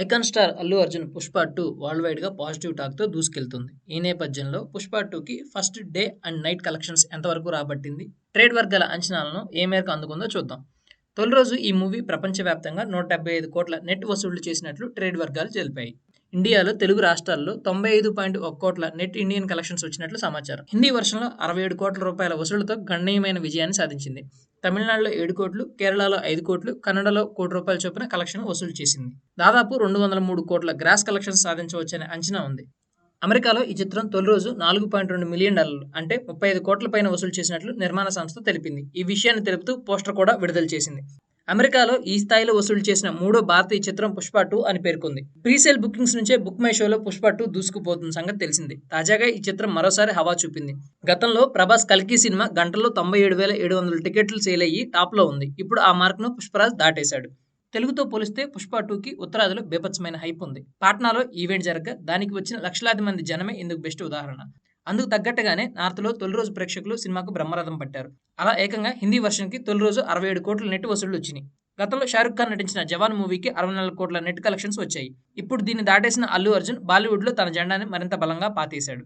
Icon star Allu Arjun Pushpa two world వైడ్గా positive టాక్తో దూసుకెళ్తుంది. ఈ నేపథ్యంలో పుష్ప టూకి first day and night collections ఎంతవరకు రాబట్టింది? ట్రేడ్ వర్గాల అంచనాలను ఏ మేరకు అందుకుందో చూద్దాం. తొలి రోజు ఈ మూవీ ప్రపంచవ్యాప్తంగా నూట డెబ్బై ఐదు కోట్ల నెట్ వసూళ్ళు చేసినట్లు ట్రేడ్ వర్గాలు తెలిపాయి. ఇండియాలో తెలుగు రాష్ట్రాల్లో తొంభై ఐదు పాయింట్ ఒక కోట్ల నెట్ ఇండియన్ కలెక్షన్స్ వచ్చినట్లు సమాచారం. హిందీ వర్షంలో అరవై ఏడు కోట్ల రూపాయల వసూళ్ళతో గణనీయమైన విజయాన్ని సాధించింది. తమిళనాడులో ఏడు కోట్లు కేరళలో ఐదు కోట్లు కన్నడలో కోటి రూపాయల చొప్పున కలెక్షన్ వసూలు చేసింది. దాదాపు రెండు వందల మూడు కోట్ల గ్రాస్ కలెక్షన్ సాధించవచ్చనే అంచనా ఉంది. అమెరికాలో ఈ చిత్రం తొలి రోజు నాలుగు పాయింట్ రెండు మిలియన్ డాలర్లు అంటే ముప్పై ఐదు కోట్ల పైన వసూలు చేసినట్లు నిర్మాణ సంస్థ తెలిపింది. ఈ విషయాన్ని తెలుపుతూ పోస్టర్ కూడా విడుదల చేసింది. అమెరికాలో ఈ స్థాయిలో వసూలు చేసిన మూడో భారతీయ చిత్రం పుష్ప టూ అని పేర్కొంది. ప్రీసేల్ బుకింగ్స్ నుంచే బుక్ మై షోలో పుష్ప టూ దూసుకుపోతున్న సంగతి తెలిసింది. తాజాగా ఈ చిత్రం మరోసారి హవా చూపింది. గతంలో ప్రభాస్ కల్కి సినిమా గంటలో తొంభై ఏడు వేల ఏడు వందల టికెట్లు సేల్ అయ్యి టాప్లో ఉంది. ఇప్పుడు ఆ మార్క్ను పుష్పరాజ్ దాటేశాడు. తెలుగుతో పోలిస్తే పుష్ప టూకి ఉత్తరాదిలో బీభత్సమైన హైప్ ఉంది. పాట్నాలో ఈవెంట్ జరగ దానికి వచ్చిన లక్షలాది మంది జనమే ఇందుకు బెస్ట్ ఉదాహరణ. అందుకు తగ్గట్టుగానే నార్త్లో తొలి రోజు ప్రేక్షకులు సినిమాకు బ్రహ్మరథం పట్టారు. అలా ఏకంగా హిందీ వర్షన్కి తొలి రోజు అరవై ఏడు కోట్ల నెట్ వసూళ్ళు వచ్చినాయి. గతంలో షారుఖ్ ఖాన్ నటించిన జవాన్ మూవీకి అరవై నాలుగు కోట్ల నెట్ కలెక్షన్స్ వచ్చాయి. ఇప్పుడు దీన్ని దాటేసిన అల్లు అర్జున్ బాలీవుడ్లో తన జెండాని మరింత బలంగా పాతేశాడు.